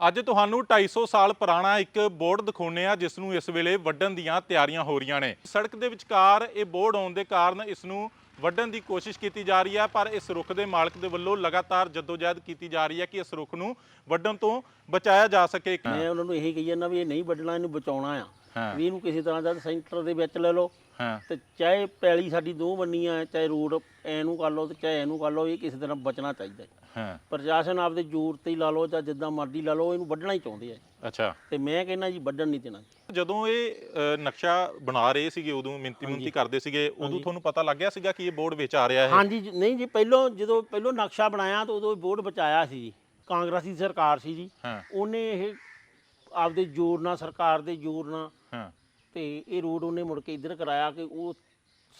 ਅੱਜ ਤੁਹਾਨੂੰ 250 ਸਾਲ ਪੁਰਾਣਾ ਇੱਕ ਬੋਰਡ ਦਿਖਾਉਂਦੇ ਆ ਜਿਸ ਨੂੰ ਇਸ ਵੇਲੇ ਵੱਢਣ ਦੀਆਂ ਤਿਆਰੀਆਂ ਹੋ ਰਹੀਆਂ ਨੇ। ਸੜਕ ਦੇ ਵਿਚਕਾਰ ਇਹ ਬੋਰਡ ਆਉਣ ਦੇ ਕਾਰਨ ਇਸ ਨੂੰ ਵੱਢਣ ਦੀ ਕੋਸ਼ਿਸ਼ ਕੀਤੀ ਜਾ ਰਹੀ ਹੈ, ਪਰ ਇਸ ਰੁੱਖ ਦੇ ਮਾਲਕ ਦੇ ਵੱਲੋਂ ਲਗਾਤਾਰ ਜਦੋਜਹਿਦ ਕੀਤੀ ਜਾ ਰਹੀ ਹੈ ਕਿ ਇਸ ਰੁੱਖ ਨੂੰ ਵੱਢਣ ਤੋਂ ਬਚਾਇਆ ਜਾ ਸਕੇ। ਮੈਂ ਉਹਨਾਂ ਨੂੰ ਇਹੀ ਕਹੀ ਜਾਂਦਾ ਵੀ ਇਹ ਨਹੀਂ ਵੱਢਣਾ, ਇਹਨੂੰ ਬਚਾਉਣਾ ਆ। ਵੀ ਇਹਨੂੰ ਕਿਸੇ ਤਰ੍ਹਾਂ ਦਾ ਸੈਂਟਰ ਦੇ ਵਿੱਚ ਲੈ ਲਓ। ਹਾਂ। ਤੇ ਚਾਹੇ ਪੈਲੀ ਸਾਡੀ ਦੋ ਬੰਨੀਆਂ ਚਾਹੇ ਰੋਡ ਐਨੂੰ ਕਰ ਲਓ ਤੇ ਚਾਹੇ ਐਨੂੰ ਕਰ ਲਓ ਇਹ ਕਿਸੇ ਤਰ੍ਹਾਂ ਬਚਣਾ ਚਾਹੀਦਾ ਹੈ। ਹਾਂ। ਪ੍ਰਸ਼ਾਸਨ ਆਪਦੇ ਜ਼ੋਰ ਤੇ ਹੀ ਲਾ ਲਓ ਜਾਂ ਜਿੱਦਾਂ ਮਰਜ਼ੀ ਲਾ ਲਓ ਇਹਨੂੰ ਵੱਢਣਾ ਹੀ ਚਾਹੁੰਦੇ ਆ। ਅੱਛਾ। ਤੇ ਮੈਂ ਕਹਿੰਦਾ ਜੀ ਵੱਢਣ ਨਹੀਂ ਦੇਣਾ ਜਦੋਂ ਇਹ ਅ, ਨਕਸ਼ਾ ਬਣਾ ਰਹੇ ਸੀਗੇ ਉਦੋਂ ਮਿੰਤੀ ਮੁੰਤੀ ਕਰਦੇ ਸੀਗੇ ਉਦੋਂ ਤੁਹਾਨੂੰ ਪਤਾ ਲੱਗ ਗਿਆ ਸੀਗਾ ਕਿ ਇਹ ਬੋਰਡ ਵਿੱਚ ਆ ਰਿਹਾ ਹੈ ਹਾਂਜੀ ਜੀ, ਨਹੀਂ ਜੀ ਪਹਿਲੋਂ ਜਦੋਂ ਪਹਿਲੋਂ ਨਕਸ਼ਾ ਬਣਾਇਆ ਤਾਂ ਉਦੋਂ ਬੋਰਡ ਬਚਾਇਆ ਸੀ ਜੀ। ਕਾਂਗਰਸੀ ਸਰਕਾਰ ਸੀ ਜੀ। ਹਾਂ। ਉਹਨੇ ਇਹ ਆਪਦੇ ਜ਼ੋਰ ਨਾਲ ਸਰਕਾਰ ਦੇ ਜ਼ੋਰ ਨਾਲ। ਹਾਂ। ਤੇ ਇਹ ਰੋਡ ਉਹਨੇ ਮੁੜ ਕੇ ਇੱਧਰ ਕਰਾਇਆ ਕਿ ਉਹ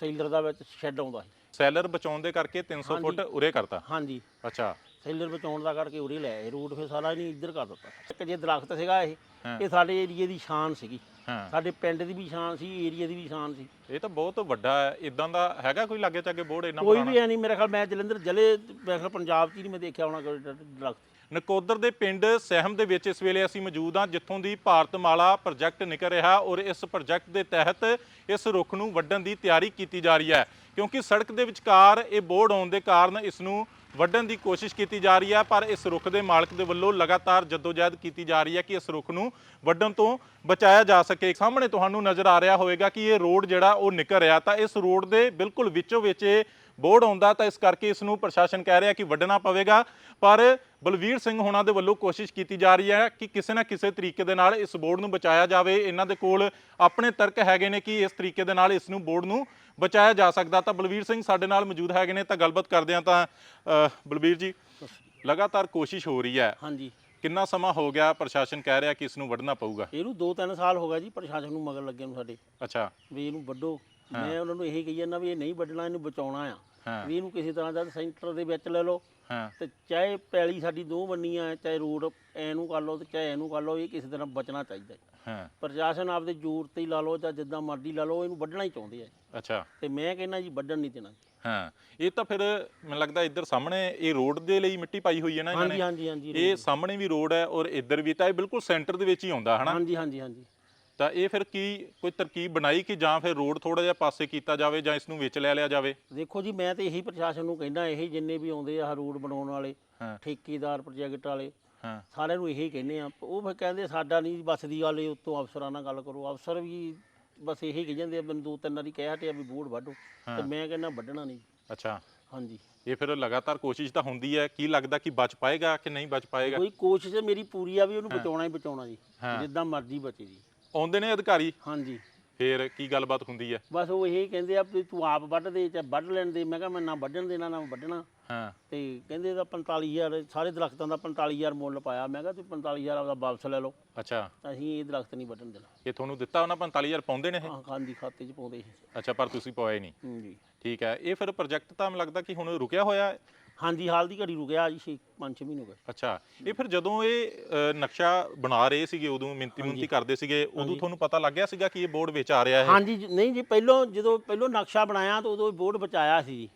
ਸੈਲਰ ਦਾ ਵਿੱਚ ਸ਼ੈੱਡ ਆਉਂਦਾ ਸੀ। ਸੈਲਰ ਬਚਾਉਣ ਦੇ ਕਰਕੇ 300 ਫੁੱਟ ਉਰੇ ਕਰਤਾ। ਹਾਂਜੀ। ਅੱਛਾ। ਸੈਲਰ ਬਚਾਉਣ ਦਾ ਕਰਕੇ ਉਰੇ ਲੈ ਆਏ। ਰੋਡ ਫਿਰ ਸਾਰਾ ਨਹੀਂ ਇੱਧਰ ਕਰ ਦਿੱਤਾ। ਇੱਕ ਜੇ ਦਰਖਤ ਸੀਗਾ ਇਹ ਹਾਂ। ਇਹ ਸਾਡੇ ਏਰੀਏ ਦੀ ਸ਼ਾਨ ਸੀਗੀ। ਹਾਂ। ਸਾਡੇ ਪਿੰਡ ਦੀ ਵੀ ਸ਼ਾਨ ਸੀ ਏਰੀਏ ਦੀ ਵੀ ਸ਼ਾਨ ਸੀ। ਇਹ ਤਾਂ ਬਹੁਤ ਵੱਡਾ ਹੈ। ਇਦਾਂ ਦਾ ਹੈਗਾ ਕੋਈ ਲਾਗੇ ਚਾਗੇ ਬੋਰਡ ਇੰਨਾ ਕੋਈ ਵੀ ਐ ਨਹੀਂ। ਮੇਰੇ ਖਿਆਲ ਮੈਂ ਜਲੰਧਰ ਜ਼ਿਲ੍ਹੇ ਮੇਰੇ ਖਿਆਲ ਪੰਜਾਬ 'ਚ ਹੀ ਨਹੀਂ ਮੈਂ ਦੇਖਿਆ ਹੋਣਾ ਕੋਈ ਦਰਖਤ। ਨਕੋਦਰ ਦੇ ਪਿੰਡ ਸਹਿਮ ਦੇ ਵਿੱਚ ਇਸ ਵੇਲੇ ਅਸੀਂ ਮੌਜੂਦ ਹਾਂ, ਜਿੱਥੋਂ ਦੀ ਭਾਰਤਮਾਲਾ ਪ੍ਰੋਜੈਕਟ ਨਿਕਲ ਰਿਹਾ ਔਰ ਇਸ ਪ੍ਰੋਜੈਕਟ ਦੇ ਤਹਿਤ ਇਸ ਰੁੱਖ ਨੂੰ ਵੱਢਣ ਦੀ ਤਿਆਰੀ ਕੀਤੀ ਜਾ ਰਹੀ ਹੈ। ਕਿਉਂਕਿ ਸੜਕ ਦੇ ਵਿਚਕਾਰ ਇਹ ਬੋਰਡ ਆਉਣ ਦੇ ਕਾਰਨ ਇਸ ਨੂੰ ਵੱਢਣ ਦੀ ਕੋਸ਼ਿਸ਼ ਕੀਤੀ ਜਾ ਰਹੀ ਹੈ, ਪਰ ਇਸ ਰੁੱਖ ਦੇ ਮਾਲਕ ਦੇ ਵੱਲੋਂ ਲਗਾਤਾਰ ਜਦੋਜਹਿਦ ਕੀਤੀ ਜਾ ਰਹੀ ਹੈ ਕਿ ਇਸ ਰੁੱਖ ਨੂੰ ਵੱਢਣ ਤੋਂ ਬਚਾਇਆ ਜਾ ਸਕੇ। ਸਾਹਮਣੇ ਤੁਹਾਨੂੰ ਨਜ਼ਰ ਆ ਰਿਹਾ ਹੋਵੇਗਾ ਕਿ ਇਹ ਰੋਡ ਜਿਹੜਾ ਉਹ ਨਿਕਲ ਰਿਹਾ ਤਾਂ ਇਸ ਰੋਡ ਦੇ ਬਿਲਕੁਲ ਵਿੱਚੋਂ ਵਿੱਚ ਇਹ ਬੋਰਡ ਆਉਂਦਾ ਤਾਂ ਇਸ ਕਰਕੇ ਇਸ ਨੂੰ ਪ੍ਰਸ਼ਾਸਨ ਕਹਿ ਰਿਹਾ ਕਿ ਵੱਢਣਾ ਪਵੇਗਾ। ਪਰ ਬਲਵੀਰ ਸਿੰਘ ਹੋਣਾ ਦੇ ਵੱਲੋਂ ਕੋਸ਼ਿਸ਼ ਕੀਤੀ ਜਾ ਰਹੀ ਹੈ ਕਿ ਕਿਸੇ ਨਾ ਕਿਸੇ ਤਰੀਕੇ ਦੇ ਨਾਲ ਇਸ ਬੋਰਡ ਨੂੰ ਬਚਾਇਆ ਜਾਵੇ। ਇਹਨਾਂ ਦੇ ਕੋਲ ਆਪਣੇ ਤਰਕ ਹੈਗੇ ਨੇ ਕਿ ਇਸ ਤਰੀਕੇ ਦੇ ਨਾਲ ਇਸ ਨੂੰ ਬੋਰਡ ਨੂੰ ਬਚਾਇਆ ਜਾ ਸਕਦਾ। ਤਾਂ ਬਲਵੀਰ ਸਿੰਘ ਸਾਡੇ ਨਾਲ ਮੌਜੂਦ ਹੈਗੇ ਨੇ ਤਾਂ ਗੱਲਬਾਤ ਕਰਦੇ ਹਾਂ ਤਾਂ ਬਲਵੀਰ ਜੀ ਲਗਾਤਾਰ ਕੋਸ਼ਿਸ਼ ਹੋ ਰਹੀ ਹੈ। ਹਾਂਜੀ। ਕਿੰਨਾ ਸਮਾਂ ਹੋ ਗਿਆ ਪ੍ਰਸ਼ਾਸਨ ਕਹਿ ਰਿਹਾ ਕਿ ਇਸ ਨੂੰ ਵੱਢਣਾ ਪਊਗਾ? ਇਹਨੂੰ 2-3 ਸਾਲ ਹੋ ਗਿਆ ਜੀ ਪ੍ਰਸ਼ਾਸਨ ਨੂੰ ਮਗਰ ਲੱਗੇ ਨੂੰ ਸਾਡੇ। ਅੱਛਾ। ਵੀ ਇਹਨੂੰ ਵੱਢੋ। ਮੈਂ ਉਹਨਾਂ ਨੂੰ ਇਹੀ ਕਹੀ ਜਾਂਦਾ ਵੀ ਇਹ ਨਹੀਂ ਵੱਢਣਾ ਇਹਨੂੰ ਬਚਾਉਣਾ ਆ। ਵੀ ਇਹਨੂੰ ਕਿਸੇ ਤਰ੍ਹਾਂ ਦਾ ਸੈਂਟਰ ਦੇ ਵਿੱਚ ਲੈ ਲਓ। ਤੇ ਚਾਹੇ ਪੈਲੀ ਸਾਡੀ ਦੋ ਬੰਨੀਆਂ ਚਾਹੇ ਰੋਡ ਐਨੂੰ ਕਰ ਲਓ ਤੇ ਚਾਹੇ ਐਨੂੰ ਕਰ ਲਓ ਇਹ ਕਿਸੇ ਤਰ੍ਹਾਂ ਬਚਣਾ ਚਾਹੀਦਾ ਹੈ। ਪ੍ਰਸ਼ਾਸਨ ਆਪਦੇ ਜ਼ੋਰ ਤੇ ਹੀ ਲਾ ਲਓ ਜਾਂ ਜਿੱਦਾਂ ਮਰਜ਼ੀ ਲਾ ਲਓ ਇਹਨੂੰ ਵੱਢਣਾ ਹੀ ਚਾਹੁੰਦੇ ਆ। ਅੱਛਾ। ਤੇ ਮੈਂ ਕਹਿੰਦਾ ਜੀ ਵੱਢਣ ਨਹੀਂ ਦੇਣਾ ਹਾਂ। ਇਹ ਤਾਂ ਫਿਰ ਮੈਨੂੰ ਲੱਗਦਾ ਇੱਧਰ ਸਾਹਮਣੇ ਇਹ ਰੋਡ ਦੇ ਲਈ ਮਿੱਟੀ ਪਾਈ ਹੋਈ ਹੈ ਨਾ ਇਹਨਾਂ ਹਾਂਜੀ ਨੇ? ਹਾਂਜੀ ਹਾਂਜੀ ਇਹ ਸਾਹਮਣੇ ਵੀ ਰੋਡ ਹੈ ਔਰ ਇੱਧਰ ਵੀ ਤਾਂ ਇਹ ਬਿਲਕੁਲ ਸੈਂਟਰ ਦੇ ਵਿੱਚ ਹੀ ਆਉਂਦਾ ਹਨਾ? ਹਾਂਜੀ ਹਾਂਜੀ ਹਾਂਜੀ। ਤਾਂ ਇਹ ਫਿਰ ਕੀ ਕੋਈ ਤਰਕੀਬ ਬਣਾਈ ਕਿ ਜਾਂ ਫਿਰ ਰੋਡ ਥੋੜਾ ਜਿਹਾ ਪਾਸੇ ਕੀਤਾ ਜਾਵੇ ਜਾਂ ਇਸ ਨੂੰ ਵਿੱਚ ਲੈ ਲਿਆ ਜਾਵੇ? ਦੇਖੋ ਜੀ ਮੈਂ ਤੇ ਇਹੀ ਪ੍ਰਸ਼ਾਸਨ ਨੂੰ ਕਹਿੰਦਾ ਇਹ ਜਿੰਨੇ ਵੀ ਆਉਂਦੇ ਆ ਰੋਡ ਬਣਾਉਣ ਵਾਲੇ ਹਾਂ। ਠੇਕੇਦਾਰ ਪ੍ਰੋਜੈਕਟ ਵਾਲੇ ਹਾਂ। ਸਾਰਿਆਂ ਨੂੰ ਇਹੀ ਕਹਿੰਦੇ ਆ। ਉਹ ਫਿਰ ਕਹਿੰਦੇ ਸਾਡਾ ਨਹੀਂ ਬਸ ਦੀ ਗੱਲ ਉੱਤੋਂ ਅਫਸਰਾਂ ਨਾਲ ਗੱਲ ਕਰੋ। ਅਫਸਰ ਵੀ ਬਸ ਇਹੀ ਕਹੀ ਜਾਂਦੇ ਆ ਮੈਨੂੰ ਦੋ ਤਿੰਨ ਵਾਰੀ ਕਹਿ ਹਟਿਆ ਵੀ ਬੋਰਡ ਵੱਢੋ। ਤੇ ਮੈਂ ਕਹਿੰਦਾ ਵੱਢਣਾ ਨਹੀਂ। ਅੱਛਾ। ਹਾਂਜੀ। ਇਹ ਫਿਰ ਲਗਾਤਾਰ ਕੋਸ਼ਿਸ਼ ਤਾਂ ਹੁੰਦੀ ਹੈ ਕੀ ਲੱਗਦਾ ਕਿ ਬਚ ਪਾਏਗਾ ਕਿ ਨਹੀਂ ਬਚ ਪਾਏਗਾ? ਕੋਈ ਕੋਸ਼ਿਸ਼ ਮੇਰੀ ਪੂਰੀ ਆ ਵੀ ਉਹਨੂੰ ਬਚਾਉਣਾ ਹੀ ਬਚਾਉਣਾ ਜੀ ਜਿੱਦਾਂ ਮਰਜ਼ੀ ਬਚੇ ਜੀ। ਆਉਂਦੇ ਨੇ ਅਧਿਕਾਰੀ? ਹਾਂਜੀ। ਫਿਰ ਕੀ ਗੱਲਬਾਤ ਹੁੰਦੀ ਹੈ? ਬਸ ਉਹ ਇਹ ਕਹਿੰਦੇ ਆ ਵੀ ਤੂੰ ਆਪ ਵੱਢ ਦੇ ਚਾਹੇ ਵੱਢ ਲੈਣ ਦੇ। ਮੈਂ ਕਿਹਾ ਮੈਂ ਨਾ ਵੱਢਣ ਦੇਣਾ ਨਾ ਵੱਢਣਾ। ਹਾਂ। ਤੇ ਕਹਿੰਦੇ ਇਹਦਾ 45000 ਸਾਰੇ ਦਰਖਤਾਂ ਦਾ 45000 ਮੁੱਲ ਪਾਇਆ। ਮੈਂ ਕਿਹਾ ਤੁਸੀਂ 45000 ਆਪਦਾ ਵਾਪਸ ਲੈ ਲਓ। ਅੱਛਾ। ਤਾਂ ਅਸੀਂ ਇਹ ਦਰਖਤ ਨਹੀਂ ਵੱਢਣ ਦੇਣਾ। ਇਹ ਤੁਹਾਨੂੰ ਦਿੱਤਾ ਉਹਨਾਂ 45000 ਪਾਉਂਦੇ ਨੇ ਇਹ? ਹਾਂ ਖਾਂਦੀ ਖਾਤੇ 'ਚ ਪਾਉਂਦੇ ਸੀ। ਅੱਛਾ ਪਰ ਤੁਸੀਂ ਪਵਾਏ ਨਹੀਂ। ਹਾਂਜੀ। ਠੀਕ ਹੈ। ਇਹ ਫਿਰ ਪ੍ਰੋਜੈਕਟ ਤਾਂ ਮੈਨੂੰ ਲੱਗਦਾ ਕਿ ਹੁਣ ਰੁਕਿਆ ਹੋਇਆ ਹੈ। ਹਾਂਜੀ ਹਾਲ ਦੀ ਘੜੀ ਰੁਕਿਆ ਜੀ 6 5 ਮਹੀਨੇ ਹੋ ਗਏ। ਅੱਛਾ ਇਹ ਫਿਰ ਜਦੋਂ ਇਹ ਅ, ਨਕਸ਼ਾ ਬਣਾ ਰਹੇ ਸੀਗੇ ਉਦੋਂ ਮਿੰਤੀ ਮੁੰਤੀ ਕਰਦੇ ਸੀਗੇ ਉਦੋਂ ਤੁਹਾਨੂੰ ਪਤਾ ਲੱਗ ਗਿਆ ਸੀਗਾ ਕਿ ਇਹ ਬੋਰਡ ਵਿੱਚ ਆ ਰਿਹਾ ਹੈ ਹਾਂਜੀ ਜੀ, ਨਹੀਂ ਜੀ ਪਹਿਲੋਂ ਜਦੋਂ ਪਹਿਲੋਂ ਨਕਸ਼ਾ ਬਣਾਇਆ ਤਾਂ ਉਦੋਂ ਬੋਰਡ ਬਚਾਇਆ ਸੀ ਜੀ।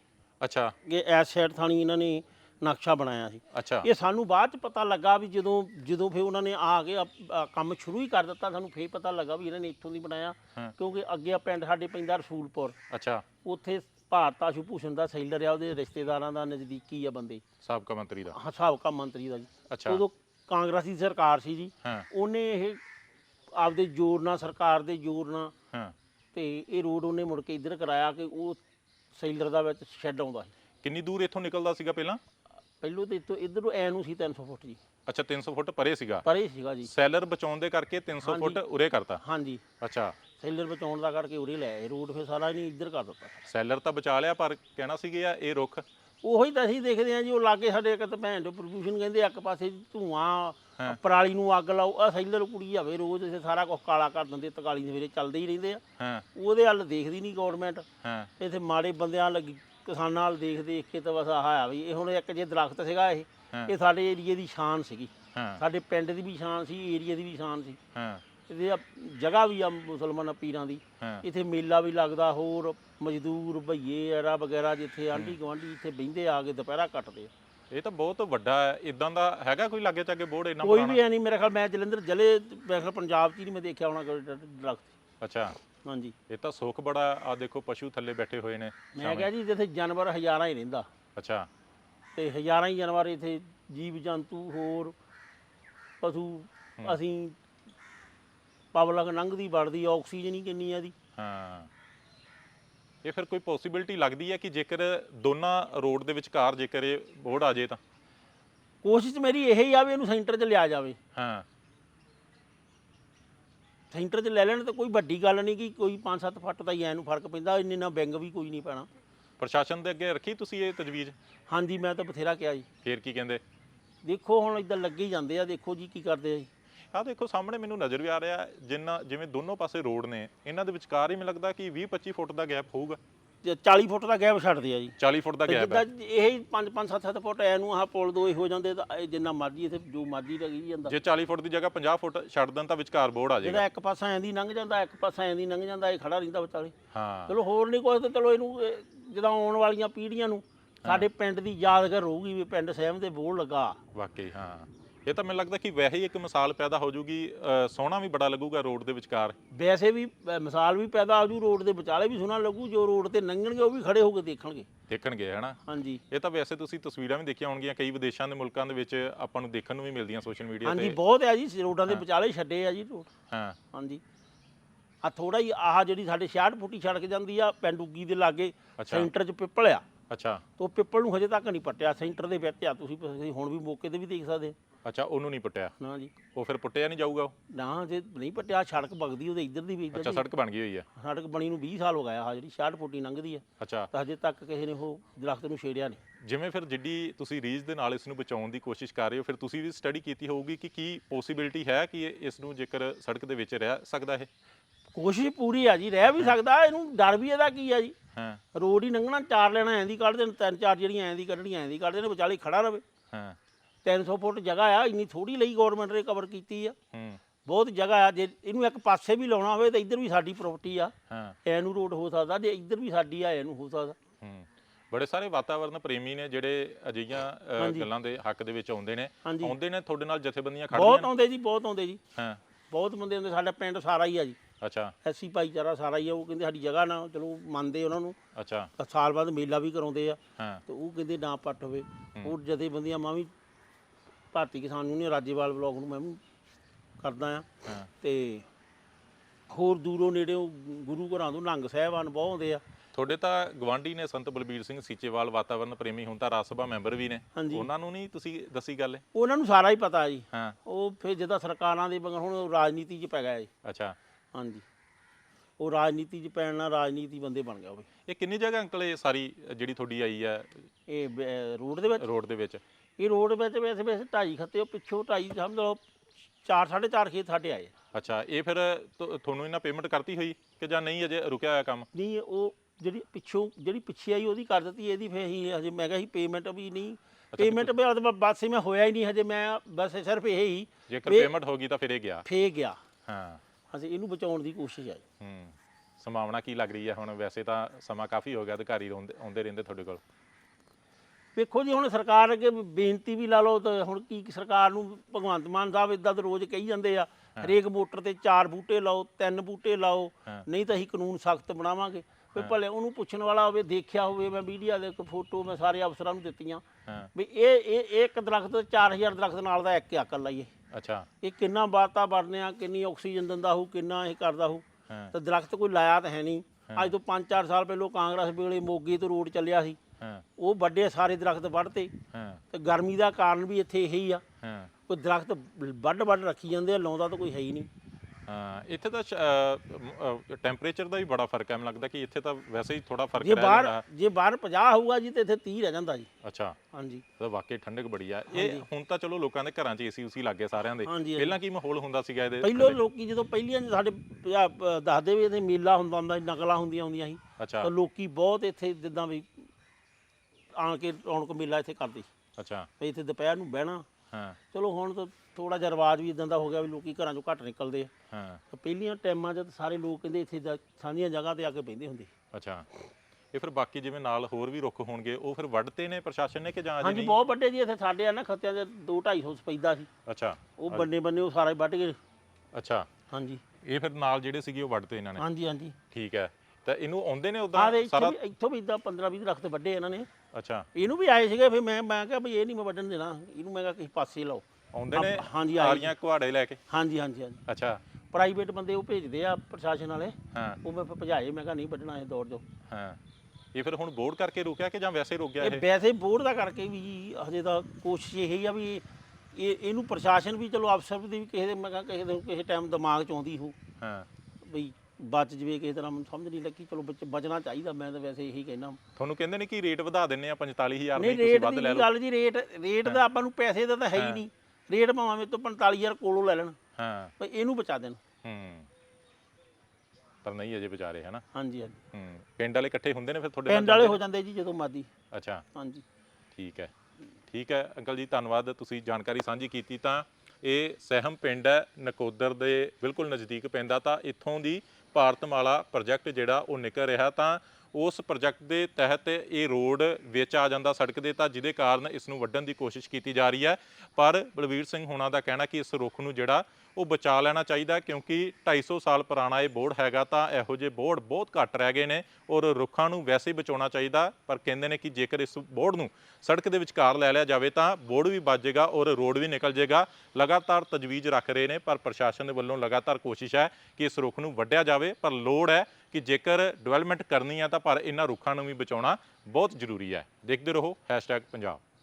ਅੱਛਾ। ਇਹ ਐਸ ਸਾਈਡ ਥਾਣੀ ਇਹਨਾਂ ਨੇ ਨਕਸ਼ਾ ਬਣਾਇਆ ਸੀ। ਅੱਛਾ। ਇਹ ਸਾਨੂੰ ਬਾਅਦ ਚ ਪਤਾ ਲੱਗਾ ਵੀ ਜਦੋਂ ਜਦੋਂ ਫਿਰ ਉਹਨਾਂ ਨੇ ਆ ਕੇ ਅਪ- ਅ, ਕੰਮ ਸ਼ੁਰੂ ਹੀ ਕਰ ਦਿੱਤਾ ਸਾਨੂੰ ਫੇਰ ਪਤਾ ਲੱਗਾ ਵੀ ਇਹਨਾਂ ਨੇ ਇੱਥੋਂ ਦੀ ਬਣਾਇਆ ਹਾਂ। ਕਿਉਂਕਿ ਅੱਗੇ ਆ ਪਿੰਡ ਸਾਡੇ ਪੈਂਦਾ ਰਸੂਲਪੁਰ। ਅੱਛਾ। ਉੱਥੇ ਭਾਰਤ ਆਸ਼ੂ ਭੂਸ਼ਣ ਦਾ ਸੈਲਰ ਆ ਉਹਦੇ ਰਿਸ਼ਤੇਦਾਰਾਂ ਦਾ ਨਜ਼ਦੀਕੀ ਆ ਬੰਦੇ। ਸਾਬਕਾ ਮੰਤਰੀ ਦਾ? ਹਾਂ, ਸਾਬਕਾ ਮੰਤਰੀ ਦਾ ਜੀ। ਅੱਛਾ। ਉਦੋਂ ਕਾਂਗਰਸੀ ਸਰਕਾਰ ਸੀ ਜੀ। ਹਾਂ। ਉਹਨੇ ਇਹ ਆਪਦੇ ਜ਼ੋਰ ਨਾਲ ਸਰਕਾਰ ਦੇ ਜ਼ੋਰ ਨਾਲ ਹਾਂ। ਤੇ ਇਹ ਰੋਡ ਉਹਨੇ ਮੁੜ ਕੇ ਇੱਧਰ ਕਰਾਇਆ ਕਿ ਉਹ ਸੈਲਰ ਦਾ ਵਿੱਚ ਸ਼ੈੱਡ ਆਉਂਦਾ ਸੀ। ਕਿੰਨੀ ਦੂਰ ਇੱਥੋਂ ਨਿਕਲਦਾ ਸੀਗਾ ਪਹਿਲਾਂ? ਪਹਿਲੋਂ ਤੇ ਇੱਥੋਂ ਇੱਧਰ ਐ ਨੂੰ ਸੀ 300 ਫੁੱਟ ਜੀ। ਅੱਛਾ 300 ਫੁੱਟ ਪਰੇ ਸੀਗਾ। ਪਰ ਸੀਗਾ ਜੀ। ਸੈਲਰ ਬਚਾਉਣ ਦੇ ਕਰਕੇ 300 ਫੁੱਟ ਉਰੇ ਕਰਤਾ। ਹਾਂਜੀ। ਅੱਛਾ। ਸੈਲਰ ਬਚਾਉਣ ਦਾ ਕਰਕੇ ਉਰੇ ਲੈ ਆਏ ਰੋਡ ਫਿਰ ਸਾਰਾ ਨਹੀਂ ਇੱਧਰ ਕਰ ਦਿੱਤਾ। ਸੈਲਰ ਤਾਂ ਬਚਾ ਲਿਆ ਪਰ ਕਹਿਣਾ ਸੀਗੇ ਆ ਇਹ ਰੁੱਖ। ਉਹੀ ਤਾਂ ਅਸੀਂ ਦੇਖਦੇ ਹਾਂ ਜੀ ਉਹ ਲਾਗੇ ਸਾਡੇ ਇੱਕ ਤਾਂ ਭੈਣ ਚੋ ਪ੍ਰਦੂਸ਼ਣ ਕਹਿੰਦੇ ਇੱਕ ਪਾਸੇ ਧੂਆਂ ਪਰਾਲੀ ਨੂੰ ਅੱਗ ਲਾਓ ਆ ਸੈਲਰ ਕੁੜੀ ਆਵੇ ਰੋਜ਼ ਇੱਥੇ ਸਾਰਾ ਕੁਝ ਕਾਲਾ ਕਰ ਦਿੰਦੇ ਤਕਾਲੀ ਸਵੇਰੇ ਚੱਲਦੇ ਹੀ ਰਹਿੰਦੇ ਆ। ਹਾਂ। ਉਹਦੇ ਵੱਲ ਦੇਖਦੀ ਨਹੀਂ ਗਵਰਨਮੈਂਟ ਹਾਂ। ਇੱਥੇ ਮਾੜੇ ਬੰਦਿਆਂ ਲੱਗੀ ਕਿਸਾਨਾਂ ਨਾਲ ਦੇਖ ਦੇਖ ਕੇ ਤਾਂ ਬਸ ਆਹ ਆ ਵੀ ਇਹ ਹੁਣ ਇੱਕ ਜੇ ਦਰਖਤ ਸੀਗਾ ਇਹ। ਇਹ ਸਾਡੇ ਏਰੀਏ ਦੀ ਸ਼ਾਨ ਸੀਗੀ। ਸਾਡੇ ਪਿੰਡ ਦੀ ਵੀ ਸ਼ਾਨ ਸੀ ਏਰੀਏ ਦੀ ਵੀ ਸ਼ਾਨ ਸੀ। ਇਹਦੇ ਜਗ੍ਹਾ ਵੀ ਆ ਮੁਸਲਮਾਨਾਂ ਪੀਰਾਂ ਦੀ। ਹਾਂ। ਇੱਥੇ ਮੇਲਾ ਵੀ ਲੱਗਦਾ ਹੋਰ ਮਜ਼ਦੂਰ ਭਈਏ ਐਰਾ ਵਗੈਰਾ ਜਿੱਥੇ ਆਂਢੀ ਗੁਆਂਢੀ ਇੱਥੇ ਬਹਿੰਦੇ ਆ ਕੇ ਦੁਪਹਿਰਾ ਕੱਟਦੇ ਆ। ਇਹ ਤਾਂ ਬਹੁਤ ਵੱਡਾ ਹੈ। ਇਦਾਂ ਦਾ ਹੈਗਾ ਕੋਈ ਲਾਗੇ ਚਾਗੇ ਬੋਰਡ ਇੰਨਾ ਕੋਈ ਪੁਰਾਣਾ? ਵੀ ਐ ਨਹੀਂ ਮੇਰੇ ਖਿਆਲ ਮੈਂ ਜਲੰਧਰ ਜ਼ਿਲ੍ਹੇ ਮੈਂ ਖਿਆਲ ਪੰਜਾਬ 'ਚ ਹੀ ਨਹੀਂ ਮੈਂ ਦੇਖਿਆ ਹੋਣਾ ਕੋਈ ਦਰਖਤ ਅੱਛਾ। ਹਾਂਜੀ। ਇਹ ਤਾਂ ਸੁੱਖ ਬੜਾ ਆ ਦੇਖੋ ਪਸ਼ੂ ਥੱਲੇ ਬੈਠੇ ਹੋਏ ਨੇ ਮੈਂ ਕਿਹਾ ਜੀ ਜਿੱਥੇ ਜਾਨਵਰ ਹਜ਼ਾਰਾਂ ਹੀ ਰਹਿੰਦਾ। ਅੱਛਾ। ਤੇ ਹਜ਼ਾਰਾਂ ਹੀ ਜਾਨਵਰ ਇੱਥੇ ਜੀਵ ਜੰਤੂ ਹੋਰ ਪਸ਼ੂ ਅਸੀਂ ਪਬਲਿਕ ਲੰਘਦੀ ਵੜਦੀ ਆਕਸੀਜਨ ਹੀ ਕਿੰਨੀ ਆ ਦੀ ਹਾਂ। ਇਹ ਫਿਰ ਕੋਈ ਪੋਸਿਬਿਲਿਟੀ ਲੱਗਦੀ ਹੈ ਕਿ ਜੇਕਰ ਦੋਨਾਂ ਰੋਡ ਦੇ ਵਿਚਕਾਰ ਜੇਕਰ ਇਹ ਬੋਰਡ ਆ ਜੇ ਤਾਂ? ਕੋਸ਼ਿਸ਼ ਮੇਰੀ ਇਹ ਹੀ ਆ ਵੀ ਇਹਨੂੰ ਸੈਂਟਰ 'ਚ ਲਿਆ ਜਾਵੇ। ਹਾਂ। ਸੈਂਟਰ 'ਚ ਲੈ ਲੈਣ ਤਾਂ ਕੋਈ ਵੱਡੀ ਗੱਲ ਨਹੀਂ ਕਿ ਕੋਈ 5-7 ਫੁੱਟ ਦਾ ਹੀ ਐ ਨੂੰ ਫ਼ਰਕ ਪੈਂਦਾ ਇੰਨੇ ਨਾਲ ਬੈਂਗ ਵੀ ਕੋਈ ਨਹੀਂ ਪੈਣਾ। ਪ੍ਰਸ਼ਾਸਨ ਦੇ ਅੱਗੇ ਰੱਖੀ ਤੁਸੀਂ ਇਹ ਤਜਵੀਜ਼? ਹਾਂਜੀ ਮੈਂ ਤਾਂ ਬਥੇਰਾ ਕਿਹਾ ਜੀ। ਫੇਰ ਕੀ ਕਹਿੰਦੇ? ਦੇਖੋ ਹੁਣ ਇਦਾਂ ਲੱਗੇ ਹੀ ਜਾਂਦੇ ਆ ਦੇਖੋ ਜੀ ਕੀ ਕਰਦੇ ਆ ਜੀ। ਆਹ ਦੇਖੋ ਸਾਹਮਣੇ ਮੈਨੂੰ ਨਜ਼ਰ ਵੀ ਆ ਰਿਹਾ ਜਿੰਨਾ ਜਿਵੇਂ ਦੋਨੋਂ ਪਾਸੇ ਰੋਡ ਨੇ ਇਹਨਾਂ ਦੇ ਵਿਚਕਾਰ ਹੀ ਮੈਨੂੰ ਲੱਗਦਾ ਕਿ 20 25 ਫੁੱਟ ਦਾ ਗੈਪ ਹੋਊਗਾ। ਤੇ 40 ਫੁੱਟ ਦਾ ਗੈਪ ਛੱਡਦੇ ਆ ਜੀ। 40 ਫੁੱਟ ਦਾ ਗੈਪ ਹੈ। ਜਿੱਦਾਂ ਇਹ 5 5 7 7 ਫੁੱਟ ਐ ਨੂੰ ਆਹ ਪੁਲ ਦੋ ਹੋ ਜਾਂਦੇ ਤਾਂ ਜਿੰਨਾ ਮਰਜ਼ੀ ਇੱਥੇ ਜੋ ਮਰਜ਼ੀ ਲੱਗੀ ਜਾਂਦਾ। ਜੇ 40 ਫੁੱਟ ਦੀ ਜਗ੍ਹਾ 50 ਫੁੱਟ ਛੱਡ ਦੇਣ ਤਾਂ ਵਿਚਕਾਰ ਬੋਰਡ ਆ ਜਾਏਗਾ। ਜਿਹੜਾ ਇੱਕ ਪਾਸਾ ਐਂ ਦੀ ਲੰਘ ਜਾਂਦਾ ਇੱਕ ਪਾਸਾ ਐਂ ਦੀ ਲੰਘ ਜਾਂਦਾ ਇਹ ਖੜਾ ਰਹਿੰਦਾ ਵਿਚਾਲੇ। ਹਾਂ। ਚਲੋ ਹੋਰ ਨਹੀਂ ਕੁਛ ਤੇ ਚਲੋ ਇਹਨੂੰ ਇਹ ਜਦੋਂ ਆਉਣ ਵਾਲੀਆਂ ਪੀੜ੍ਹੀਆਂ ਨੂੰ ਸਾਡੇ ਪਿੰਡ ਦੀ ਯਾਦਗਾਰ ਰਹੂਗੀ ਵੀ ਪਿੰਡ ਸਹਿਮ ਦੇ ਬੋਰਡ ਲੱਗਾ। ਵਾਕਈ ਹਾਂ। ਇਹ ਤਾਂ ਮੈਨੂੰ ਲੱਗਦਾ ਕਿ ਵੈਸੇ ਹੀ ਇੱਕ ਮਿਸਾਲ ਪੈਦਾ ਹੋ ਜੂਗੀ ਸੋਹਣਾ ਵੀ ਬੜਾ ਲੱਗੂਗਾ ਰੋਡ ਦੇ ਵਿਚਕਾਰ। ਵੈਸੇ ਵੀ ਅ, ਮਿਸਾਲ ਵੀ ਪੈਦਾ ਆਜੂ ਰੋਡ ਦੇ ਵਿਚਾਲੇ ਵੀ ਸੋਹਣਾ ਲੱਗੂ ਜੋ ਰੋਡ ਤੇ ਲੰਘਣਗੇ ਉਹ ਵੀ ਖੜੇ ਹੋ ਕੇ ਦੇਖਣਗੇ। ਦੇਖਣਗੇ ਹਨਾ? ਹਾਂਜੀ। ਇਹ ਤਾਂ ਵੈਸੇ ਤੁਸੀਂ ਤਸਵੀਰਾਂ ਵੀ ਦੇਖੀਆਂ ਹੋਣਗੀਆਂ ਕਈ ਵਿਦੇਸ਼ਾਂ ਦੇ ਮੁਲਕਾਂ ਦੇ ਵਿੱਚ ਆਪਾਂ ਨੂੰ ਦੇਖਣ ਨੂੰ ਵੀ ਮਿਲਦੀਆਂ ਸੋਸ਼ਲ ਮੀਡੀਆ ਹਾਂਜੀ ਤੇ ਬਹੁਤ ਹੈ ਜੀ ਰੋਡਾਂ ਦੇ ਵਿਚਾਲੇ ਛੱਡੇ ਆ ਜੀ ਰੋਡ। ਹਾਂ। ਹਾਂਜੀ। ਆ ਥੋੜਾ ਹੀ ਆਹ ਜਿਹੜੀ ਸਾਡੇ 66 ਫੁੱਟੀ ਸੜਕ ਜਾਂਦੀ ਆ ਪੈਂਡੂਗੀ ਦੇ ਲਾਗੇ ਅੱਛਾ। ਸੈਂਟਰ 'ਚ ਪਿੱਪਲ ਆ। ਅੱਛਾ। ਤੇ ਪਿੱਪਲ ਨੂੰ ਹਜੇ ਤੱਕ ਨਹੀਂ ਪੱਟਿਆ ਸੈਂਟਰ ਦੇ ਵਿੱਚ ਆ ਤੁਸੀਂ ਤੁਸੀਂ ਹੁਣ ਵੀ ਮੌਕੇ ਤੇ ਵੀ ਦੇਖ ਸਕਦੇ। ਅੱਛਾ ਉਹਨੂੰ ਨਹੀਂ ਪਟਿਆ? ਨਾ ਜੀ। ਉਹ ਫਿਰ ਪੁੱਟਿਆ ਨਹੀਂ ਜਾਊਗਾ ਉਹ? ਨਾ ਜੇ ਨਹੀਂ ਪੱਟਿਆ ਸੜਕ ਵਗਦੀ ਉਹਦੇ ਇੱਧਰ ਦੀ ਵੀ ਇੱਧਰ ਅੱਛਾ ਦੀ। ਸੜਕ ਬਣ ਗਈ ਹੋਈ ਹੈ ਸੜਕ ਬਣੀ ਨੂੰ 20 ਸਾਲ ਹੋ ਗਿਆ ਆ ਜਿਹੜੀ 66 ਫੁੱਟੀ ਲੰਘਦੀ ਆ। ਅੱਛਾ। ਤਾਂ ਹਜੇ ਤੱਕ ਕਿਸੇ ਨੇ ਉਹ ਦਰਖਤ ਨੂੰ ਛੇੜਿਆ ਨਹੀਂ। ਜਿਵੇਂ ਫਿਰ ਜਿੱਡੀ ਤੁਸੀਂ ਰੀਜ ਦੇ ਨਾਲ ਇਸ ਨੂੰ ਬਚਾਉਣ ਦੀ ਕੋਸ਼ਿਸ਼ ਕਰ ਰਹੇ ਹੋ ਫਿਰ ਤੁਸੀਂ ਵੀ ਸਟੱਡੀ ਕੀਤੀ ਹੋਊਗੀ ਕਿ ਕੀ ਪੋਸਿਬਿਲਿਟੀ ਹੈ ਕਿ ਇਹ- ਇਸ ਨੂੰ ਜੇਕਰ ਸੜਕ ਦੇ ਵਿੱਚ ਰਹਿ ਸਕਦਾ ਹੈ ਕੋਸ਼ਿਸ਼ ਪੂਰੀ ਆ ਜੀ ਰਹਿ ਵੀ ਸਕਦਾ ਇਹਨੂੰ ਡਰ ਵੀ ਇਹਦਾ ਕੀ ਆ ਜੀ? ਹਾਂ। ਰੋਡ ਹੀ ਲੰਘਣਾ ਚਾਰ ਲੈਣਾ ਐਂ ਦੀ ਕੱਢਦੇ ਨੇ ਤਿੰਨ ਚਾਰ ਜਿਹੜੀਆਂ ਐਂ ਦੀ ਕੱਢਣੀਆਂ ਐਂ ਦੀ ਕੱਢਦੇ ਨੇ ਵਿਚਾਲੇ ਖੜਾ ਰਵੇ। ਹਾਂ। 300 ਫੁੱਟ ਜਗ੍ਹਾ ਆ ਇੰਨੀ ਥੋੜੀ ਲਈ ਗਵਰਨਮੈਂਟ ਨੇ ਕਵਰ ਕੀਤੀ ਆ। ਹੂੰ। ਬਹੁਤ ਜਗ੍ਹਾ ਆ ਜੇ ਇਹਨੂੰ ਇੱਕ ਪਾਸੇ ਵੀ ਲਾਉਣਾ ਹੋਵੇ ਤਾਂ ਇੱਧਰ ਵੀ ਸਾਡੀ ਪ੍ਰਾਪਰਟੀ ਆ। ਹਾਂ। ਐਨੂੰ ਰੋਡ ਹੋ ਸਕਦਾ ਜੇ ਇੱਧਰ ਵੀ ਸਾਡੀ ਆ ਇਹਨੂੰ ਹੋ ਸਕਦਾ। ਹੂੰ। ਬੜੇ ਸਾਰੇ ਵਾਤਾਵਰਣ ਪ੍ਰੇਮੀ ਨੇ ਜਿਹੜੇ ਅਜਿਹੀਆਂ ਅ, ਗੱਲਾਂ ਦੇ ਹੱਕ ਦੇ ਵਿੱਚ ਆਉਂਦੇ ਨੇ। ਹਾਂਜੀ। ਆਉਂਦੇ ਨੇ ਤੁਹਾਡੇ ਨਾਲ ਜਥੇਬੰਦੀਆਂ ਬਹੁਤ ਖੜਦੀਆਂ ਨੇ? ਆਉਂਦੇ ਜੀ ਬਹੁਤ ਆਉਂਦੇ ਜੀ। ਹਾਂ। ਬਹੁਤ ਬੰਦੇ ਆਉਂਦੇ ਸਾਡਾ ਪਿੰਡ ਸਾਰਾ ਹੀ ਆ ਜੀ। ਅੱਛਾ। ਐਸੀ ਭਾਈਚਾਰਾ ਸਾਰਾ ਹੀ ਆ ਉਹ ਕਹਿੰਦੇ ਸਾਡੀ ਜਗ੍ਹਾ ਨਾ ਚਲੋ ਮੰਨਦੇ ਉਹਨਾਂ ਨੂੰ। ਅੱਛਾ। ਤਾਂ ਸਾਲ ਬਾਅਦ ਮੇਲਾ ਵੀ ਕਰਾਉਂਦੇ ਆ। ਹਾਂ। ਤੇ ਉਹ ਕਹਿੰਦੇ ਨਾ ਪੱਟ ਹੋਵੇ। ਉਹ ਜਥੇਬੰਦੀਆਂ ਮਾਂ ਵੀ ਭਾਰਤੀ ਕਿਸਾਨ ਯੂਨੀਅਨ ਰਾਜੇਵਾਲ ਬਲਾਕ ਨੂੰ ਮੈਂ ਕਰਦਾ ਆ। ਹਾਂ। ਤੇ ਹੋਰ ਦੂਰੋਂ ਨੇੜਿਓਂ ਗੁਰੂ ਘਰਾਂ ਤੋਂ ਨੰਗ ਸਾਹਿਬਾਨ ਬਹੁਤ ਆਉਂਦੇ ਆ। ਤੁਹਾਡੇ ਤਾਂ ਗਵਾਂਢੀ ਨੇ ਸੰਤ ਬਲਬੀਰ ਸਿੰਘ ਸੀਚੇਵਾਲ ਵਾਤਾਵਰਣ ਪ੍ਰੇਮੀ ਹੁਣ ਤਾਂ ਰਾਜ ਸਭਾ ਮੈਂਬਰ ਵੀ ਨੇ। ਹਾਂਜੀ। ਉਹਨਾਂ ਨੂੰ ਨਹੀਂ ਤੁਸੀਂ ਦੱਸੀ ਗੱਲ? ਉਹਨਾਂ ਨੂੰ ਸਾਰਾ ਹੀ ਪਤਾ ਜੀ। ਹਾਂ। ਉਹ ਫਿਰ ਜਿੱਦਾਂ ਸਰਕਾਰਾਂ ਦੇ ਬਗਰ ਹੁਣ ਉਹ ਰਾਜਨੀਤੀ 'ਚ ਪੈ ਗਿਆ ਜੀ। ਅੱਛਾ। ਹਾਂਜੀ। ਉਹ ਰਾਜਨੀਤੀ 'ਚ ਪੈਣ ਨਾਲ ਰਾਜਨੀਤੀ ਬੰਦੇ ਬਣ ਗਿਆ ਉਹ ਵੀ। ਇਹ ਕਿੰਨੀ ਜਗ੍ਹਾ ਅੰਕਲ ਇਹ ਸਾਰੀ ਜਿਹੜੀ ਤੁਹਾਡੀ ਆਈ ਹੈ? ਇਹ ਬ- ਰੋਡ ਦੇ ਵਿੱਚ? ਰੋਡ ਦੇ ਵਿੱਚ। ਇਹ ਰੋਡ ਵਿੱਚ ਵੈਸੇ ਵੈਸੇ ਢਾਈ ਖੱਤੇ ਉਹ ਪਿੱਛੋਂ ਢਾਈ ਸਮਝ ਲਓ ਚਾਰ ਸਾਢੇ ਚਾਰ ਖੇਤ ਸਾਡੇ ਆਏ। ਅੱਛਾ ਇਹ ਫਿਰ ਤੁ- ਤੁਹਾਨੂੰ ਇਹਨਾਂ ਪੇਮੈਂਟ ਕਰਤੀ ਹੋਈ ਕਿ ਜਾਂ ਨਹੀਂ ਅਜੇ ਰੁਕਿਆ ਹੋਇਆ ਕੰਮ? ਨਹੀਂ ਉਹ ਜਿਹੜੀ ਪਿੱਛੋਂ ਜਿਹੜੀ ਪਿੱਛੇ ਆਈ ਉਹਦੀ ਕਰ ਦਿੱਤੀ ਇਹਦੀ ਫਿਰ ਅਸੀਂ ਹਜੇ ਮੈਂ ਕਿਹਾ ਸੀ ਪੇਮੈਂਟ ਵੀ ਨਹੀਂ। ਪੇਮੈਂਟ ਵੀ ਤਾਂ ਬਸ ਮੈਂ ਹੋਇਆ ਹੀ ਨਹੀਂ ਹਜੇ ਮੈਂ ਬਸ ਸਿਰਫ ਇਹ ਹੀ ਜੇਕਰ ਵੀ- ਪੇਮੈਂਟ ਹੋ ਗਈ ਤਾਂ ਫਿਰ ਇਹ ਗਿਆ। ਫੇ ਗਿਆ। ਹਾਂ। ਅਸੀਂ ਇਹਨੂੰ ਬਚਾਉਣ ਦੀ ਕੋਸ਼ਿਸ਼ ਆ ਜੀ। ਹੂੰ। ਸੰਭਾਵਨਾ ਕੀ ਲੱਗ ਰਹੀ ਹੈ ਹੁਣ? ਵੈਸੇ ਤਾਂ ਸਮਾਂ ਕਾਫੀ ਹੋ ਗਿਆ ਅਧਿਕਾਰੀ ਆਉਂਦੇ ਆਉਂਦੇ ਰਹਿੰਦੇ ਤੁਹਾਡੇ ਕੋਲ। ਵੇਖੋ ਜੀ ਹੁਣ ਸਰਕਾਰ ਅੱਗੇ ਬੇਨਤੀ ਵੀ ਲਾ ਲਓ ਤਾਂ ਹੁਣ ਕੀ ਸਰਕਾਰ ਨੂੰ ਭਗਵੰਤ ਮਾਨ ਸਾਹਿਬ ਇਦਾਂ ਤਾਂ ਰੋਜ਼ ਕਹੀ ਜਾਂਦੇ ਆ ਹਰੇਕ ਮੋਟਰ ਤੇ ਚਾਰ ਬੂਟੇ ਲਾਓ ਤਿੰਨ ਬੂਟੇ ਲਾਓ। ਨਹੀਂ ਤਾਂ ਅਸੀਂ ਕਾਨੂੰਨ ਸਖਤ ਬਣਾਵਾਂਗੇ। ਵੀ ਭਲੇ ਉਹਨੂੰ ਪੁੱਛਣ ਵਾਲਾ ਹੋਵੇ ਦੇਖਿਆ ਹੋਵੇ ਮੈਂ ਮੀਡੀਆ ਦੇ ਇੱਕ ਫੋਟੋ ਮੈਂ ਸਾਰੇ ਅਫਸਰਾਂ ਨੂੰ ਦਿੱਤੀਆਂ। ਵੀ ਇਹ ਇਹ ਇੱਕ ਦਰਖਤ 4000 ਦਰਖਤ ਨਾਲ ਦਾ ਇੱਕ ਆਕਲ ਲਾਈਏ। ਅੱਛਾ। ਇਹ ਕਿੰਨਾ ਵਾਤਾਵਰਨ ਆ ਕਿੰਨੀ ਆਕਸੀਜਨ ਦਿੰਦਾ ਹੋਊ ਕਿੰਨਾ ਇਹ ਕਰਦਾ ਹੋਊ। ਹਾਂ। ਤਾਂ ਦਰਖਤ ਕੋਈ ਲਾਇਆ ਤਾਂ ਹੈ ਨਹੀਂ। ਅੱਜ ਤੋਂ 5-4 ਸਾਲ ਪਹਿਲਾਂ ਕਾਂਗਰਸ ਵੇਲੇ ਮੋਗੇ ਤੋਂ ਰੋਡ ਚੱਲਿਆ ਸੀ। ਉਹ ਵੱਡੇ ਸਾਰੇ ਦਰਖਤ ਵੱਢਤੇ। ਹਾਂ। ਤੇ ਗਰਮੀ ਦਾ ਕਾਰਨ ਵੀ ਇੱਥੇ ਇਹੀ ਆ। ਕੋਈ ਦਰਖਤ ਵੱਢ ਵੱਢ ਰੱਖੀ ਜਾਂਦੇ ਆ ਲਾਉਂਦਾ ਤਾਂ ਕੋਈ ਹੈ ਹੀ ਨਹੀਂ। ਹਾਂ ਇੱਥੇ ਤਾਂ ਟੈਂਪਰੇਚਰ ਦਾ ਵੀ ਬੜਾ ਫ਼ਰਕ ਹੈ ਮੈਨੂੰ ਲੱਗਦਾ ਕਿ ਇੱਥੇ ਤਾਂ ਵੈਸੇ ਹੀ ਥੋੜਾ ਫ਼ਰਕ ਜੇ ਰਹਿ ਬਾਹਰ ਜਾਂਦਾ। ਜੇ ਬਾਹਰ 50 ਹੋਊਗਾ ਜੀ ਤੇ ਇੱਥੇ 30 ਰਹਿ ਜਾਂਦਾ ਜੀ। ਅੱਛਾ। ਹਾਂਜੀ। ਤਾਂ ਵਾਕਈ ਠੰਡਕ ਬੜੀ ਆ। ਇਹ ਹੁਣ ਤਾਂ ਚਲੋ ਲੋਕਾਂ ਦੇ ਘਰਾਂ 'ਚ ਏਸੀ ਉਸੀ ਲੱਗੇ ਸਾਰਿਆਂ ਦੇ। ਪਹਿਲਾਂ ਕੀ ਮਾਹੌਲ ਹੁੰਦਾ ਸੀਗਾ ਇਹਦੇ ਪਹਿਲੋਂ ਲੋਕੀ ਜਦੋਂ ਪਹਿਲੀਆਂ ਸਾਡੇ ਦੱਸਦੇ ਵੀ ਇਹਦੇ ਮੇਲਾ ਹੁੰਦਾ ਹੁੰਦਾ ਨਕਲਾਂ ਹੁੰਦੀਆਂ ਹੁੰਦੀਆਂ ਸੀ। ਤਾਂ ਲੋਕੀ ਬਹੁਤ ਇੱਥੇ ਜਿੱਦਾਂ ਵੀ ਆਣ ਕੇ ਰੌਣਕ ਮੇਲਾ ਇੱਥੇ ਕਰਦੇ। ਸੀ ਅੱਛਾ। ਵੀ ਇੱਥੇ ਦੁਪਹਿਰ ਨੂੰ ਬਹਿਣਾ। ਹਾਂ। ਚਲੋ ਹੁਣ ਤਾਂ ਥੋੜਾ ਜਿਹਾ ਰਿਵਾਜ ਵੀ ਇਦਾਂ ਦਾ ਹੋ ਗਿਆ ਵੀ ਲੋਕੀ ਘਰਾਂ ਚੋਂ ਘੱਟ ਨਿਕਲਦੇ ਆ। ਹਾਂ। ਤਾਂ ਪਹਿਲੀਆਂ ਟਾਈਮਾਂ 'ਚ ਤਾਂ ਸਾਰੇ ਲੋਕ ਕਹਿੰਦੇ ਇੱਥੇ ਦਾ ਸਾਂਝੀਆਂ ਜਗ੍ਹਾ ਤੇ ਆ ਕੇ ਬਹਿੰਦੇ ਹੁੰਦੇ। ਅੱਛਾ। ਇਹ ਫਿਰ ਬਾਕੀ ਜਿਵੇਂ ਨਾਲ ਹੋਰ ਵੀ ਰੁੱਖ ਹੋਣਗੇ ਉਹ ਫਿਰ ਵੱਢਤੇ ਨੇ ਪ੍ਰਸ਼ਾਸਨ ਨੇ ਕਿ ਜਾਂ ਅਜੇ ਹਾਂਜੀ ਨਹੀਂ? ਬਹੁਤ ਵੱਡੇ ਜੀ ਇੱਥੇ ਸਾਡੇ ਆ ਨਾ ਖੱਤਿਆਂ ਦੇ 2 250 ਸਪੈਦਾ ਸੀ। ਅੱਛਾ। ਉਹ ਬੰਨੇ ਬੰਨੇ ਉਹ ਸਾਰਾ ਹੀ ਵੱਢ ਗਏ ਅੱਛਾ। ਹਾਂਜੀ। ਇਹ ਫਿਰ ਨਾਲ ਜਿਹੜੇ ਸੀਗੇ ਉਹ ਵੱਢਤੇ ਇਹਨਾਂ ਨੇ? ਹਾਂਜੀ ਹਾਂਜੀ। ਠੀਕ ਹੈ। ਤਾਂ ਇਹਨੂੰ ਆਉਂਦੇ ਨੇ ਆਹ ਉਦਾਂ ਦੇ ਇੱਥੇ ਸਾਰਾ ਵੀ ਇੱਥੋਂ ਵੀ ਇਦਾਂ 15 20 ਦਰਖਤ ਵੱਡੇ ਇਹਨਾਂ ਨੇ। ਅੱਛਾ। ਇਹਨੂੰ ਵੀ ਆਏ ਸੀਗੇ ਫਿਰ ਮੈਂ ਮੈਂ ਕਿਹਾ ਵੀ ਇਹ ਨਹੀਂ ਮੈਂ ਵੱਢਣ ਦੇਣਾ ਇਹਨੂੰ ਮੈਂ ਕਿਹਾ ਕਿਸੇ ਪਾਸੇ ਲਾਓ। ਆਉਂਦੇ ਨੇ ਹਾਂਜੀ, ਆਏ ਆਰੀਆਂ ਕੁਹਾੜੇ ਲੈ ਕੇ? ਹਾਂਜੀ ਹਾਂਜੀ ਹਾਂਜੀ। ਅੱਛਾ। ਪ੍ਰਾਈਵੇਟ ਬੰਦੇ ਉਹ ਭੇਜਦੇ ਆ ਪ੍ਰਸ਼ਾਸਨ ਵਾਲੇ ਹਾਂ। ਉਹ ਮੈਂ ਫਿਰ ਭਜਾਏ ਮੈਂ ਕਿਹਾ ਨਹੀਂ ਵੱਢਣਾ ਇਹ ਦੌੜ ਜਾਓ ਹਾਂ। ਇਹ ਫਿਰ ਹੁਣ ਬੋਰਡ ਕਰਕੇ ਰੁਕਿਆ ਕਿ ਜਾਂ ਵੈਸੇ ਰੁਕ ਗਿਆ ਇਹ ਇਹ? ਵੈਸੇ ਬੋਰਡ ਦਾ ਕਰਕੇ ਵੀ ਹਜੇ ਤਾਂ ਕੋਸ਼ਿਸ਼ ਇਹ ਹੀ ਆ ਵੀ ਇਹ ਇਹਨੂੰ ਪ੍ਰਸ਼ਾਸਨ ਵੀ ਚਲੋ ਅਫਸਰ ਦੀ ਵੀ ਕਿਸੇ ਦੇ ਮੈਂ ਕਿਹਾ ਕਿਸੇ ਦੇ ਕਿਸੇ ਟਾਈਮ ਦਿਮਾਗ ਚ ਆਉਂਦੀ ਹੋ ਹਾਂ। ਬਈ ਬਚ ਜਵੇ ਕਿਸੇ ਤਰ੍ਹਾਂ ਮੈਨੂੰ ਸਮਝ ਨਹੀਂ ਲੱਗੀ। ਚਲੋ ਬਚ- ਬਚਣਾ ਚਾਹੀਦਾ ਮੈਂ ਤਾਂ ਵੈਸੇ ਇਹੀ ਕਹਿਣਾ ਤੁਹਾਨੂੰ ਕਹਿੰਦੇ ਨੇ ਕਿ ਰੇਟ ਵਧਾ ਦਿੰਨੇ ਆ 45000 ਨਹੀਂ ਨਹੀਂ ਤੁਸੀਂ ਰੇਟ ਵੱਧ ਦੀ ਲੈ ਨਹੀਂ ਲਓ। ਗੱਲ ਜੀ ਰੇਟ ਰੇਟ ਦਾ ਆਪਾਂ ਨੂੰ ਪੈਸੇ ਦਾ ਤਾਂ ਹੈ ਹੀ ਨਹੀਂ। ਰੇਟ ਭਾਵੇਂ ਮੇਰੇ ਤੋਂ 45000 ਕੋਲੋਂ ਲੈ ਲੈਣ। ਹਾਂ। ਪਰ ਇਹਨੂੰ ਬਚਾ ਦੇਣ। ਹੂੰ। ਪਰ ਨਹੀਂ ਅਜੇ ਵਿਚਾਰੇ ਹਨਾ? ਹਾਂਜੀ ਹਾਂਜੀ। ਹੂੰ। ਪਿੰਡ ਵਾਲੇ ਇਕੱਠੇ ਹੁੰਦੇ ਨੇ ਫਿਰ ਤੁਹਾਡੇ ਪਿੰਡ ਵਾਲੇ ਹੋ ਜਾਂਦੇ ਜੀ ਜਦੋਂ ਮਰਦੀ ਅੱਛਾ। ਹਾਂਜੀ। ਠੀਕ ਹੈ। ਠੀਕ ਹੈ ਅੰਕਲ ਜੀ ਧੰਨਵਾਦ। ਤੁਸੀਂ ਜਾਣਕਾਰੀ ਸਾਂਝੀ ਕੀਤੀ ਤਾਂ ਇਹ ਸਹਿਮ ਪਿੰਡ ਹੈ ਨਕੋਦਰ ਦੇ ਬਿਲਕੁਲ ਨਜ਼ਦੀਕ ਪੈਂਦਾ ਤਾਂ ਇੱਥੋਂ ਦੀ ਭਾਰਤਮਾਲਾ ਪ੍ਰੋਜੈਕਟ ਜਿਹੜਾ ਉਹ ਨਿਕਲ ਰਿਹਾ ਤਾਂ ਉਸ ਪ੍ਰੋਜੈਕਟ ਦੇ ਤਹਿਤ ਇਹ ਰੋਡ ਵਿੱਚ ਆ ਜਾਂਦਾ ਸੜਕ ਦੇ, ਤਾਂ ਜਿਹਦੇ ਕਾਰਨ ਇਸ ਨੂੰ ਵੱਢਣ ਦੀ ਕੋਸ਼ਿਸ਼ ਕੀਤੀ ਜਾ ਰਹੀ ਹੈ। ਪਰ ਬਲਵੀਰ ਸਿੰਘ ਹੋਣਾ ਦਾ ਕਹਿਣਾ ਕਿ ਇਸ ਰੁੱਖ ਨੂੰ ਜਿਹੜਾ ਉਹ ਬਚਾ ਲੈਣਾ ਚਾਹੀਦਾ ਕਿਉਂਕਿ 250 ਸਾਲ ਪੁਰਾਣਾ ਇਹ ਬੋਰਡ ਹੈਗਾ, ਤਾਂ ਇਹੋ ਜਿਹੇ ਬੋਰਡ ਬਹੁਤ ਘੱਟ ਰਹਿ ਗਏ ਨੇ ਔਰ ਰੁੱਖਾਂ ਨੂੰ ਵੈਸੇ ਹੀ ਬਚਾਉਣਾ ਚਾਹੀਦਾ। ਪਰ ਕਹਿੰਦੇ ਨੇ ਕਿ ਜੇਕਰ ਇਸ ਬੋਰਡ ਨੂੰ ਸੜਕ ਦੇ ਵਿਚਕਾਰ ਲੈ ਲਿਆ ਜਾਵੇ, ਤਾਂ ਬੋਰਡ ਵੀ ਬਚ ਜਾਏਗਾ ਔਰ ਰੋਡ ਵੀ ਨਿਕਲ ਜਾਏਗਾ। ਲਗਾਤਾਰ ਤਜਵੀਜ਼ ਰੱਖ ਰਹੇ ਨੇ, ਪਰ ਪ੍ਰਸ਼ਾਸਨ ਦੇ ਵੱਲੋਂ ਲਗਾਤਾਰ ਕੋਸ਼ਿਸ਼ ਹੈ ਕਿ ਇਸ ਰੁੱਖ ਨੂੰ ਵੱਢਿਆ ਜਾਵੇ। ਪਰ ਲੋੜ ਹੈ ਕਿ ਜੇਕਰ ਡਿਵੈਲਪਮੈਂਟ ਕਰਨੀ ਹੈ ਤਾਂ ਪਰ ਇਹਨਾਂ ਰੁੱਖਾਂ ਨੂੰ ਵੀ ਬਚਾਉਣਾ ਬਹੁਤ ਜ਼ਰੂਰੀ ਹੈ। ਦੇਖਦੇ ਰਹੋ #ਪੰਜਾਬ।